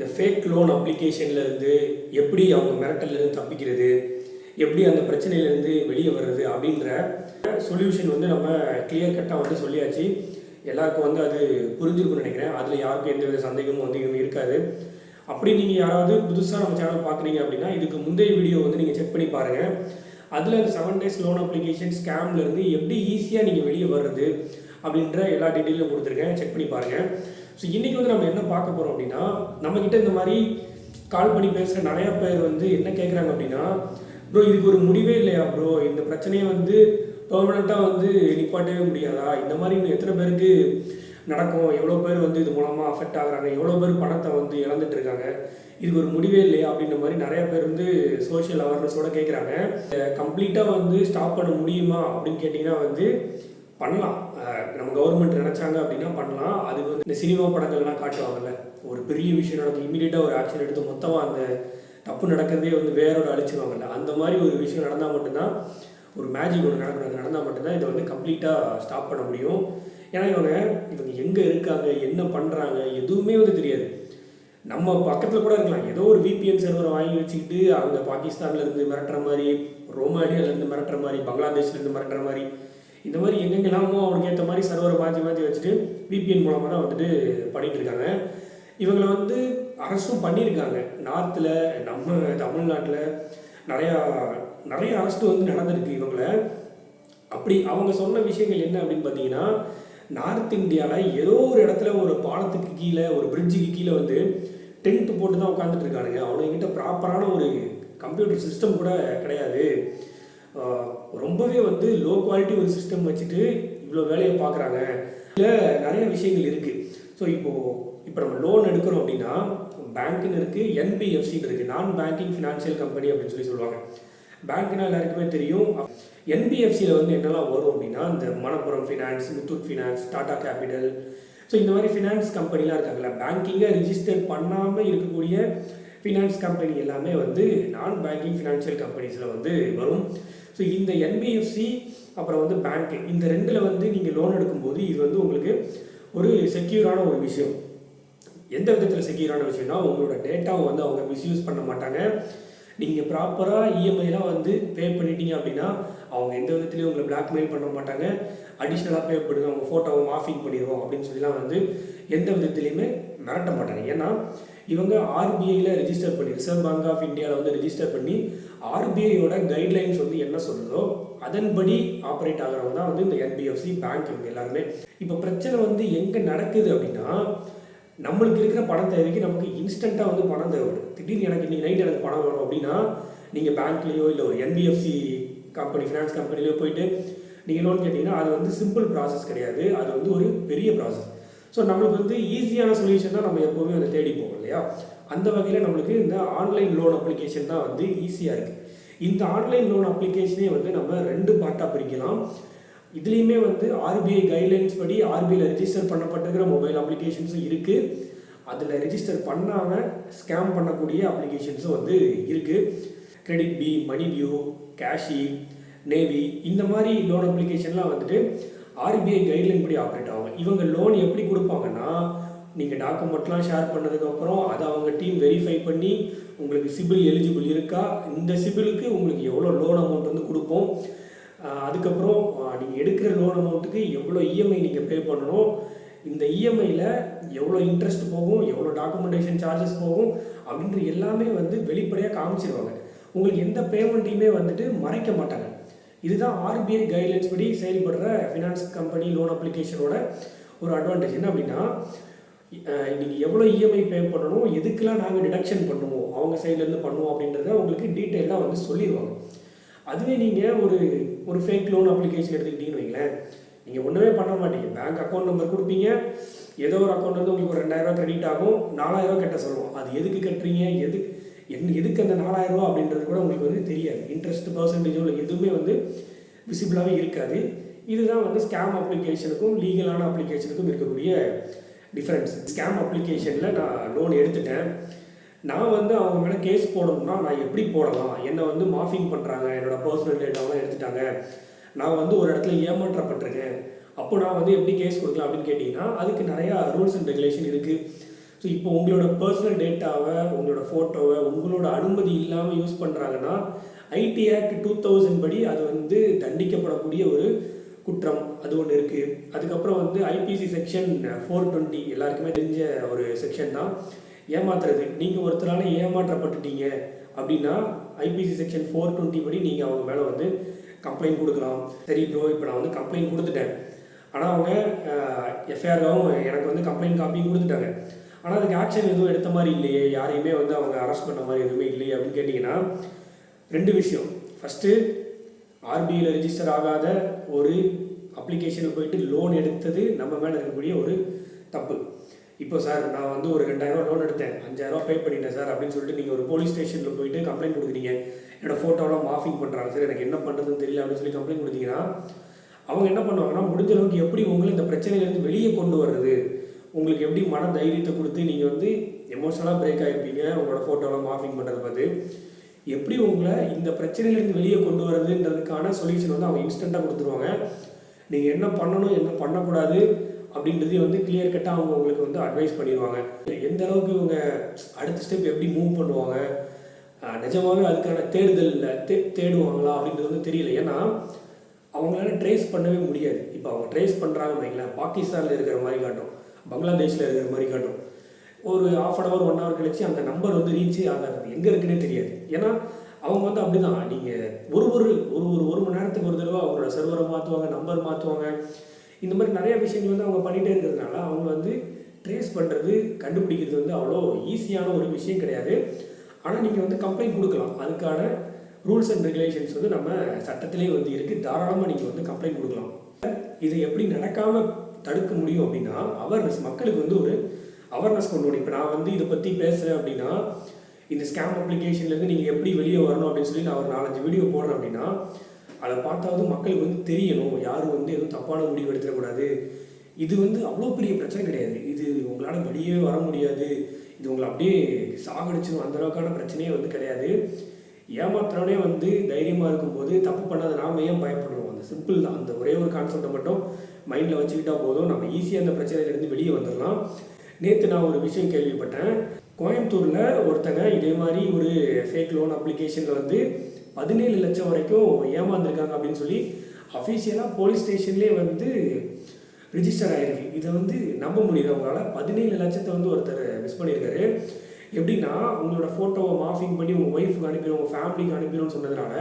இந்த fake loan அப்ளிகேஷன்லேருந்து எப்படி அவங்க மிரட்டல்லேருந்து தப்பிக்கிறது எப்படி அந்த பிரச்சனையிலேருந்து வெளியே வர்றது அப்படின்ற சொல்யூஷன் வந்து நம்ம கிளியர் கட்டாக வந்து சொல்லியாச்சு. எல்லாருக்கும் வந்து அது புரிஞ்சிருக்கும்னு நினைக்கிறேன். அதில் யாருக்கும் எந்த வித சந்தேகமும் வந்து எதுவும் இருக்காது. அப்படி நீங்கள் யாராவது புதுசாக நம்ம சேனல் பார்க்குறீங்க அப்படின்னா இதுக்கு முந்தைய வீடியோ வந்து நீங்கள் செக் பண்ணி பாருங்கள் அதில் இந்த செவன் டேஸ் லோன் அப்ளிகேஷன் ஸ்கேம்லேருந்து எப்படி ஈஸியாக நீங்கள் வெளியே வர்றது அப்படின்ற எல்லா டீட்டெயிலும் கொடுத்துருக்கேன். செக் பண்ணி பாருங்கள் ஸோ இன்றைக்கி வந்து நம்ம என்ன பார்க்க போகிறோம் அப்படின்னா நம்மக்கிட்ட இந்த மாதிரி கால் பண்ணி பேசுகிற நிறையா பேர் வந்து என்ன கேட்குறாங்க அப்படின்னா ப்ரோ இதுக்கு ஒரு முடிவே இல்லையா ப்ரோ இந்த பிரச்சனையை வந்து பெர்மனண்ட்டாக வந்து நிப்பாட்டவே முடியாதா? இந்த மாதிரி இன்னும் எத்தனை பேருக்கு நடக்கும்? எவ்வளோ பேர் வந்து இது மூலமாக அஃபெக்ட் ஆகுறாங்க? எவ்வளோ பேர் பணத்தை வந்து இழந்துட்டு இருக்காங்க? இதுக்கு ஒரு முடிவே இல்லையா? அப்படின்ற மாதிரி நிறைய பேர் வந்து சோஷியல் அவேர்னஸோட கேட்குறாங்க கம்ப்ளீட்டாக வந்து ஸ்டாப் பண்ண முடியுமா அப்படின்னு கேட்டிங்கன்னா வந்து பண்ணலாம். நம்ம கவர்மெண்ட் நினச்சாங்க அப்படின்னா பண்ணலாம். அது வந்து இந்த சினிமா படங்கள்லாம் காட்டுவாங்கல்ல. ஒரு பெரிய விஷயம் நடக்கும் இமீடியட்டாக ஒரு ஆக்ஷன் எடுத்து மொத்தமாக அந்த தப்பு நடக்கிறதே வந்து வேரோட அழிச்சிருவாங்கல்ல. அந்த மாதிரி ஒரு விஷயம் நடந்தால் மட்டும்தான் ஒரு மேஜிக் ஒன்று நடக்கணும். அது நடந்தால் மட்டும்தான் இதை வந்து கம்ப்ளீட்டாக ஸ்டாப் பண்ண முடியும். ஏன்னா இவங்க இவங்க எங்கே இருக்காங்க என்ன பண்ணுறாங்க எதுவுமே வந்து தெரியாது. நம்ம பக்கத்தில் கூட இருக்கலாம். ஏதோ ஒரு விபிஎன் சர்வரை வாங்கி வச்சுக்கிட்டு அவங்க பாகிஸ்தான்லேருந்து மிரட்டுற மாதிரி ரோமானியாவிலேருந்து மிரட்டுற மாதிரி பங்களாதேஷ்லேருந்து மிரட்டுற மாதிரி இந்த மாதிரி எங்கெங்கெல்லாமோ அவனுக்கு ஏற்ற மாதிரி சர்வரை மாற்றி மாற்றி வச்சுட்டு விபிஎன் மூலமாக தான் வந்துட்டு பண்ணிட்டு இருக்காங்க. இவங்களை வந்து அரசும் பண்ணியிருக்காங்க. நார்த்தில் நம்ம தமிழ்நாட்டில் நிறையா நிறைய அரசு வந்து நடந்திருக்கு இவங்கள. அப்படி அவங்க சொன்ன விஷயங்கள் என்ன அப்படின்னு பார்த்தீங்கன்னா நார்த் இந்தியாவில் ஏதோ ஒரு இடத்துல ஒரு பாலத்துக்கு கீழே ஒரு பிரிட்ஜுக்கு கீழே வந்து டென்ட் போட்டு தான் உட்காந்துட்டு இருக்கானுங்க அவனுங்கிட்ட ப்ராப்பரான ஒரு கம்ப்யூட்டர் சிஸ்டம் கூட கிடையாது. ரொம்பவே வந்து லோ குவாலிட்டி ஒரு சிஸ்டம் வச்சுட்டு இவ்வளோ வேலையை பார்க்குறாங்க இல்லை நிறைய விஷயங்கள் இருக்குது ஸோ இப்போது இப்போ நம்ம லோன் எடுக்கிறோம் அப்படின்னா பேங்க்னு இருக்குது என்பிஎஃப்சின்னு இருக்குது நான் பேங்கிங் ஃபினான்ஷியல் கம்பெனி அப்படின்னு சொல்லி சொல்லுவாங்க. பேங்க்னா எல்லாருக்குமே தெரியும். என்பிஎஃப்சியில் வந்து என்னெல்லாம் வரும் அப்படின்னா இந்த Manappuram finance Muthoot finance Tata capital so இந்த மாதிரி ஃபினான்ஸ் கம்பெனிலாம் இருக்காங்கல்ல பேங்கிங்கை ரிஜிஸ்டர் பண்ணாமல் இருக்கக்கூடிய ஃபினான்ஸ் கம்பெனி எல்லாமே வந்து நான் பேங்கிங் ஃபினான்ஷியல் கம்பெனிஸில் வந்து வரும். ஸோ இந்த என்பிஎஃப்சி அப்புறம் வந்து பேங்க்கு இந்த ரெண்டில் வந்து நீங்கள் லோன் எடுக்கும்போது இது வந்து உங்களுக்கு ஒரு செக்யூரான ஒரு விஷயம். எந்த விதத்தில் செக்யூரான விஷயம்னா உங்களோட டேட்டாவை வந்து அவங்க மிஸ்யூஸ் பண்ண மாட்டாங்க. நீங்கள் ப்ராப்பராக இஎம்ஐலாம் வந்து பே பண்ணிட்டீங்க அப்படின்னா அவங்க எந்த விதத்துலையும் உங்களை பிளாக்மெயில் பண்ண மாட்டாங்க. அடிஷ்னலாக பே பண்ணுங்க அவங்க ஃபோட்டோவை மாஃபிங் பண்ணிடுவோம் அப்படின்னு சொல்லிலாம் வந்து எந்த விதத்துலையுமே மிரட்ட மாட்டாங்க. ஏன்னா இவங்க ஆர்பிஐயில் ரிஜிஸ்டர் பண்ணி ரிசர்வ் பேங்க் ஆஃப் இந்தியாவில் வந்து ரிஜிஸ்டர் பண்ணி ஆர்பிஐயோட கைட்லைன்ஸ் வந்து என்ன சொல்லுதோ அதன்படி ஆப்ரேட் ஆகிறவங்க தான் வந்து இந்த என்பிஎஃப்சி பேங்க் இவங்க எல்லாருமே. இப்போ பிரச்சனை வந்து எங்கே நடக்குது அப்படின்னா நம்மளுக்கு இருக்கிற பணம் தேவைக்கு நமக்கு இன்ஸ்டண்ட்டாக வந்து பணம் தேவைப்படும். திடீர்னு எனக்கு இன்னைக்கு நைட் எனக்கு பணம் வேணும் அப்படின்னா நீங்கள் பேங்க்லேயோ இல்லை ஒரு என்பிஎஃப்சி கம்பெனி ஃபினான்ஸ் கம்பெனிலையோ போயிட்டு நீங்கள் லோன் கேட்டிங்கன்னா அது வந்து சிம்பிள் ப்ராசஸ் கிடையாது. அது வந்து ஒரு பெரிய ப்ராசஸ் ஸோ நம்மளுக்கு வந்து ஈஸியான சொல்யூஷன் தான் நம்ம எப்போவுமே வந்து தேடி போவோம் இல்லையா? அந்த வகையில் நம்மளுக்கு இந்த ஆன்லைன் லோன் அப்ளிகேஷன் தான் வந்து ஈஸியாக இருக்குது இந்த ஆன்லைன் லோன் அப்ளிகேஷனே வந்து நம்ம ரெண்டு பார்ட்டாக பிரிக்கலாம். இதுலேயுமே வந்து ஆர்பிஐ கைட்லைன்ஸ் படி ஆர்பிஐயில் ரிஜிஸ்டர் பண்ணப்பட்டிருக்கிற மொபைல் அப்ளிகேஷன்ஸும் இருக்குது அதில் ரிஜிஸ்டர் பண்ணாமல் ஸ்கேம் பண்ணக்கூடிய அப்ளிகேஷன்ஸும் வந்து இருக்குது KreditBee money view CASHe Navi இந்த மாதிரி லோன் அப்ளிகேஷன்லாம் வந்துட்டு ஆர்பிஐ கைட்லைன் படி ஆப்ரேட் ஆகும். இவங்க லோன் எப்படி கொடுப்பாங்கன்னா நீங்கள் டாக்குமெண்ட்லாம் ஷேர் பண்ணதுக்கப்புறம் அதை அவங்க டீம் வெரிஃபை பண்ணி உங்களுக்கு சிபில் எலிஜிபிள் இருக்கா? இந்த சிபிலுக்கு உங்களுக்கு எவ்வளோ லோன் அமௌண்ட் வந்து கொடுப்போம்? அதுக்கப்புறம் நீங்கள் எடுக்கிற லோன் அமௌண்ட்டுக்கு எவ்வளோ இஎம்ஐ நீங்கள் பே பண்ணணும். இந்த இஎம்ஐயில் எவ்வளோ இன்ட்ரெஸ்ட் போகும் எவ்வளோ டாக்குமெண்டேஷன் சார்ஜஸ் போகும் அப்படின்ற எல்லாமே வந்து வெளிப்படையாக காமிச்சிருவாங்க. உங்களுக்கு எந்த பேமெண்ட்டையுமே வந்துட்டு மறைக்க மாட்டாங்க. இதுதான் ஆர்பிஐ கைட்லைன்ஸ் படி செயல்படுற ஃபினான்ஸ் கம்பெனி லோன் அப்ளிகேஷனோட ஒரு அட்வான்டேஜ் என்ன அப்படின்னா நீங்கள் எவ்வளோ இஎம்ஐ பே பண்ணணும் எதுக்கெல்லாம் நாங்கள் டிடக்ஷன் பண்ணுவோம் அவங்க சைட்லேருந்து பண்ணுவோம் அப்படின்றத உங்களுக்கு டீட்டெயிலாக வந்து சொல்லிடுவாங்க அதுவே நீங்கள் ஒரு ஒரு ஃபேக் லோன் அப்ளிகேஷன் எடுத்துக்கிட்டீங்கன்னு வைங்களேன். நீங்கள் ஒன்றுமே பண்ண மாட்டீங்க. பேங்க் அக்கௌண்ட் நம்பர் கொடுப்பீங்க. ஏதோ ஒரு அக்கௌண்ட் வந்து உங்களுக்கு ஒரு ரெண்டாயிரரூவா கிரெடிட் ஆகும். நாலாயிரரூவா கட்ட சொல்லுவோம். அது எதுக்கு கட்டுறீங்க? எது என் எதுக்கு அந்த நாலாயிரரூவா அப்படின்றது கூட உங்களுக்கு வந்து தெரியாது. இன்ட்ரெஸ்ட் பர்சன்டேஜோ இல்லை எதுவுமே வந்து விசிபிளாகவே இருக்காது. இதுதான் வந்து ஸ்கேம் அப்ளிகேஷனுக்கும் லீகலான அப்ளிகேஷனுக்கும் இருக்கக்கூடிய டிஃப்ரென்ஸ் ஸ்கேம் அப்ளிகேஷனில் நான் லோன் எடுத்துட்டேன். நான் வந்து அவங்க மேலே கேஸ் போடணும்னா நான் எப்படி போடலாம்? என்னை வந்து மாஃபிங் பண்ணுறாங்க என்னோடய பர்சனல் டேட்டாவெலாம் எடுத்துட்டாங்க. நான் வந்து ஒரு இடத்துல ஏமாற்றப்பட்டிருக்கேன். அப்போ நான் வந்து எப்படி கேஸ் கொடுக்கலாம் அப்படின்னு கேட்டிங்கன்னா அதுக்கு நிறையா ரூல்ஸ் அண்ட் ரெகுலேஷன் இருக்குது ஸோ இப்போ உங்களோட பர்சனல் டேட்டாவை உங்களோட ஃபோட்டோவை உங்களோட அனுமதி இல்லாமல் யூஸ் பண்ணுறாங்கன்னா ஐடி ஆக்ட் டூ தௌசண்ட் படி அது வந்து தண்டிக்கப்படக்கூடிய ஒரு குற்றம் அது ஒன்று இருக்குது அதுக்கப்புறம் வந்து ஐபிசி செக்ஷன் ஃபோர் டுவெண்ட்டி எல்லாருக்குமே தெரிஞ்ச ஒரு செக்ஷன் தான். ஏமாத்துறது. நீங்கள் ஒருத்தரால் ஏமாற்றப்பட்டுட்டீங்க அப்படின்னா ஐபிசி செக்ஷன் ஃபோர் டுவெண்ட்டி படி நீங்கள் அவங்க மேலே வந்து கம்ப்ளைண்ட் கொடுக்கலாம். சரி ப்ரோ இப்போ நான் வந்து கம்ப்ளைண்ட் கொடுத்துட்டேன். ஆனால் அவங்க எஃப்ஐஆர்காவும் எனக்கு வந்து கம்ப்ளைண்ட் காப்பியும் கொடுத்துட்டாங்க. ஆனால் அதுக்கு ஆக்ஷன் எதுவும் எடுத்த மாதிரி இல்லையே. யாரையுமே வந்து அவங்க அரெஸ்ட் பண்ண மாதிரி எதுவுமே இல்லையே அப்படின்னு கேட்டிங்கன்னா ரெண்டு விஷயம். ஃபஸ்ட்டு ஆர்பிஐயில் ரிஜிஸ்டர் ஆகாத ஒரு அப்ளிகேஷனில் போயிட்டு லோன் எடுத்தது நம்ம மேலே இருக்கக்கூடிய ஒரு தப்பு. இப்போ சார் நான் வந்து ஒரு ரெண்டாயிரம் லோன் எடுத்தேன். அஞ்சாயிரம் பே பண்ணிட்டேன் சார் அப்படின்னு சொல்லிட்டு நீங்கள் ஒரு போலீஸ் ஸ்டேஷனில் போயிட்டு கம்ப்ளைண்ட் கொடுக்குறீங்க. என்னோட ஃபோட்டோலாம் மாஃபிங் பண்ணுறாங்க சார் எனக்கு என்ன பண்ணுறதுன்னு தெரியல அப்படின்னு சொல்லி கம்ப்ளைண்ட் கொடுத்தீங்கன்னா அவங்க என்ன பண்ணுவாங்கன்னா முடிஞ்ச அளவுக்கு எப்படி உங்களை இந்த பிரச்சனையிலேருந்து வெளியே கொண்டு வர்றது? உங்களுக்கு எப்படி மன தைரியத்தை கொடுத்து நீங்கள் வந்து எமோஷனலாக பிரேக் ஆகிருப்பீங்க உங்களோட ஃபோட்டோலாம் மாஃபிங் பண்ணுறத பார்த்து எப்படி உங்களை இந்த பிரச்சனையிலேருந்து வெளியே கொண்டு வர்றதுன்றதுக்கான சொல்யூஷன் வந்து அவங்க இன்ஸ்டண்ட்டாக கொடுத்துருவாங்க. நீங்கள் என்ன பண்ணணும் என்ன பண்ணக்கூடாது அப்படின்றதையும் வந்து கிளியர் கட்டாக அவங்க உங்களுக்கு வந்து அட்வைஸ் பண்ணிடுவாங்க. எந்த அளவுக்கு இவங்க அடுத்த ஸ்டெப் எப்படி மூவ் பண்ணுவாங்க நிஜமாகவே அதுக்கான தேடுதலில் தே தேடுவாங்களா அப்படின்றது வந்து தெரியல. ஏன்னா அவங்களால ட்ரேஸ் பண்ணவே முடியாது. இப்போ அவங்க ட்ரேஸ் பண்ணுறாங்கன்னு வைங்களேன் பாகிஸ்தானில் இருக்கிற மாதிரி காட்டும் பங்களாதேஷில் இருக்கிற மாதிரி காட்டும். ஒரு half an hour one hour கழிச்சு அந்த நம்பர் வந்து ரீச் ஆகாது எங்கே இருக்குன்னே தெரியாது. ஏன்னா அவங்க வந்து அப்படிதான். நீங்கள் ஒரு ஒரு ஒரு ஒரு ஒரு மணி நேரத்துக்கு ஒரு தடவை அவங்களோட சர்வரை மாற்றுவாங்க நம்பர் மாற்றுவாங்க இந்த மாதிரி நிறைய விஷயங்கள் வந்து அவங்க பண்ணிகிட்டே இருக்கிறதுனால அவங்க வந்து ட்ரேஸ் பண்ணுறது கண்டுபிடிக்கிறது வந்து அவ்வளோ ஈஸியான ஒரு விஷயம் கிடையாது. ஆனால் நீங்கள் வந்து கம்ப்ளைண்ட் கொடுக்கலாம். அதுக்கான ரூல்ஸ் அண்ட் ரெகுலேஷன்ஸ் வந்து நம்ம சட்டத்திலே வந்து இருக்குது தாராளமாக நீங்கள் வந்து கம்ப்ளைண்ட் கொடுக்கலாம். இதை எப்படி நடக்காமல் தடுக்க முடியும் அப்படின்னா அவேர்னஸ் மக்களுக்கு வந்து ஒரு அவேர்னஸ் கொண்டு வரணும் இப்போ நான் வந்து இதை பற்றி பேசுகிறேன் அப்படின்னா இந்த ஸ்கேம் அப்ளிகேஷன்லேருந்து நீங்கள் எப்படி வெளியே வரணும் அப்படின்னு சொல்லி நான் ஒரு நாலஞ்சு வீடியோ போடுறேன் அப்படின்னா அதை பார்த்தாவது மக்களுக்கு வந்து தெரியணும். யாரும் வந்து எதுவும் தப்பான முடிவு எடுத்துடக்கூடாது. இது வந்து அவ்வளோ பெரிய பிரச்சனை கிடையாது. இது உங்களால் வெளியே வர முடியாது. இது உங்களை அப்படியே சாகடிச்சிடும் அந்த அளவுக்கான பிரச்சனையே வந்து கிடையாது. ஏமாத்துறவனே வந்து தைரியமாக இருக்கும்போது தப்பு பண்ணாத நாம ஏன் பயப்படுறோம் அந்த சிம்பிள் தான். அந்த ஒரே ஒரு கான்செப்டை மட்டும் மைண்டில் வச்சுக்கிட்டா போதும். நம்ம ஈஸியாக அந்த பிரச்சனையிலேருந்து வெளியே வந்துடலாம். நேற்று நான் ஒரு விஷயம் கேள்விப்பட்டேன். கோயம்புத்தூரில் ஒருத்தங்க இதே மாதிரி ஒரு ஃபேக் லோன் அப்ளிகேஷனில் வந்து பதினேழு லட்சம் வரைக்கும் ஏமாந்துருக்காங்க அப்படின்னு சொல்லி அஃபீஷியலாக போலீஸ் ஸ்டேஷன்லேயே வந்து ரிஜிஸ்டர் ஆகிருக்கு இதை வந்து நம்ப முடியுது அவங்களால பதினேழு லட்சத்தை வந்து ஒருத்தர் மிஸ் பண்ணியிருக்காரு எப்படின்னா உங்களோட ஃபோட்டோவை மாஃபிங் பண்ணி உங்கள் ஒய்ஃபுக்கு அனுப்பிடும் உங்கள் ஃபேமிலிக்கு அனுப்பிடும்னு சொன்னதுனால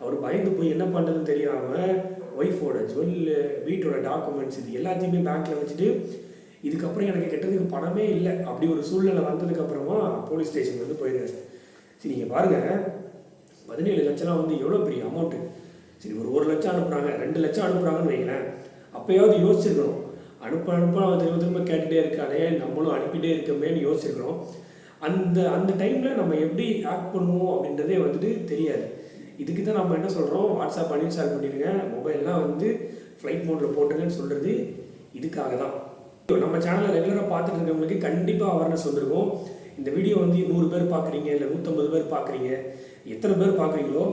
அவர் பயந்து போய் என்ன பண்ணுறதுன்னு தெரியாமல் ஒய்ஃபோட ஜுவல்லு வீட்டோட டாக்குமெண்ட்ஸ் இது எல்லாத்தையுமே பேங்க்கில் வச்சுட்டு இதுக்கப்புறம் எனக்கு கெட்டதுக்கு பணமே இல்லை. அப்படி ஒரு சூழ்நிலை வந்ததுக்கப்புறமா போலீஸ் ஸ்டேஷன் வந்து போயிருக்காரு சரி நீங்கள் பாருங்கள் பதினேழு லட்சம்லாம் வந்து எவ்வளோ பெரிய அமௌண்ட்டு சரி ஒரு ஒரு லட்சம் அனுப்புகிறாங்க ரெண்டு லட்சம் அனுப்புகிறாங்கன்னு வைங்களேன். அப்போயாவது யோசிச்சிருக்கிறோம் அனுப்ப அனுப்ப அவன் திரும்ப திரும்ப கேட்டுகிட்டே இருக்கானே. நம்மளும் அனுப்பிட்டே இருக்கமேன்னு யோசிச்சிருக்கிறோம் அந்த அந்த டைமில் நம்ம எப்படி ஆக்ட் பண்ணுவோம் அப்படின்றதே வந்துட்டு தெரியாது. இதுக்கு தான் நம்ம என்ன சொல்கிறோம் வாட்ஸ்அப் அன்இன்ஸ்டால் பண்ணிடுங்க மொபைல்லாம் வந்து ஃப்ளைட் மோட்டில் போட்டுங்கன்னு சொல்கிறது இதுக்காக தான் நம்ம சேனலை ரெகுலராக பார்த்துட்டு இருக்கவங்களுக்கு கண்டிப்பாக அவேர்னஸ் வந்திருக்கும். இந்த வீடியோ வந்து நூறு பேர் பார்க்குறீங்க இல்லை நூற்றம்பது பேர் பார்க்குறீங்க எத்தனை பேர் பார்க்குறீங்களோ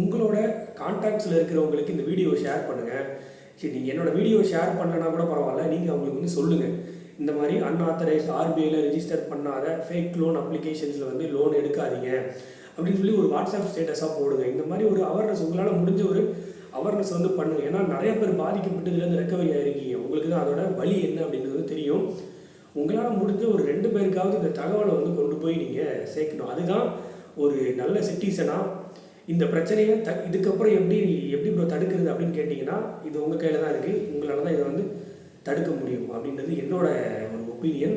உங்களோட கான்டாக்ட்ஸில் இருக்கிறவங்களுக்கு இந்த வீடியோவை ஷேர் பண்ணுங்கள் சரி நீங்கள் என்னோட வீடியோ ஷேர் பண்ணலனா கூட பரவாயில்ல நீங்கள் அவங்களுக்கு வந்து சொல்லுங்கள் இந்த மாதிரி அன்ஆத்தரைஸ் ஆர்பிஐயில் ரிஜிஸ்டர் பண்ணாத ஃபேக் லோன் அப்ளிகேஷன்ஸில் வந்து லோன் எடுக்காதீங்க. அப்படின்னு சொல்லி ஒரு வாட்ஸ்அப் ஸ்டேட்டஸாக போடுங்க. இந்த மாதிரி ஒரு அவேர்னஸ் உங்களால் முடிஞ்ச ஒரு அவேர்னஸ் வந்து பண்ணுங்க ஏன்னா நிறைய பேர் பாதிக்கப்பட்டதுலேருந்து ரெக்கவரி ஆயிருக்கீங்க. உங்களுக்கு தான் அதோட வழி என்ன அப்படின்றது தெரியும். உங்களால் முடிஞ்ச ஒரு ரெண்டு பேருக்காவது இந்த தகவலை வந்து கொண்டு போய் நீங்கள் சேர்க்கணும். அதுதான் ஒரு நல்ல சிட்டிசனாக இந்த பிரச்சனையை த இதுக்கப்புறம் எப்படி எப்படி ப்ரோ தடுக்கிறது அப்படின்னு கேட்டிங்கன்னா இது உங்கள் கையில் தான் இருக்குது உங்களால் தான் இதை வந்து தடுக்க முடியும் அப்படின்றது என்னோட ஒரு ஒப்பீனியன்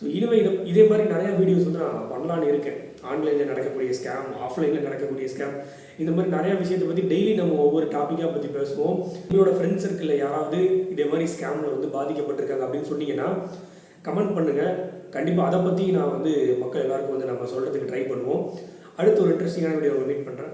ஸோ இனிமேல் இதை இதே மாதிரி நிறையா வீடியோஸ் வந்து நான் பண்ணலான்னு இருக்கேன். ஆன்லைனில் நடக்கக்கூடிய ஸ்கேம் ஆஃப்லைனில் நடக்கக்கூடிய ஸ்கேம் இந்த மாதிரி நிறைய விஷயத்தை பற்றி டெய்லி நம்ம ஒவ்வொரு டாப்பிக்காக பற்றி பேசுவோம். உங்களோட ஃப்ரெண்ட்ஸ் சர்க்கிளில் யாராவது இதே மாதிரி ஸ்கேமில் வந்து பாதிக்கப்பட்டிருக்காங்க அப்படின்னு சொன்னீங்கன்னா கமெண்ட் பண்ணுங்கள் கண்டிப்பாக அதை பற்றி நான் வந்து மக்கள் எல்லாருக்கும் வந்து நம்ம சொல்கிறதுக்கு ட்ரை பண்ணுவோம். அடுத்து ஒரு இன்ட்ரெஸ்டிங்கான வீடியோவை மீட் பண்ணுறேன்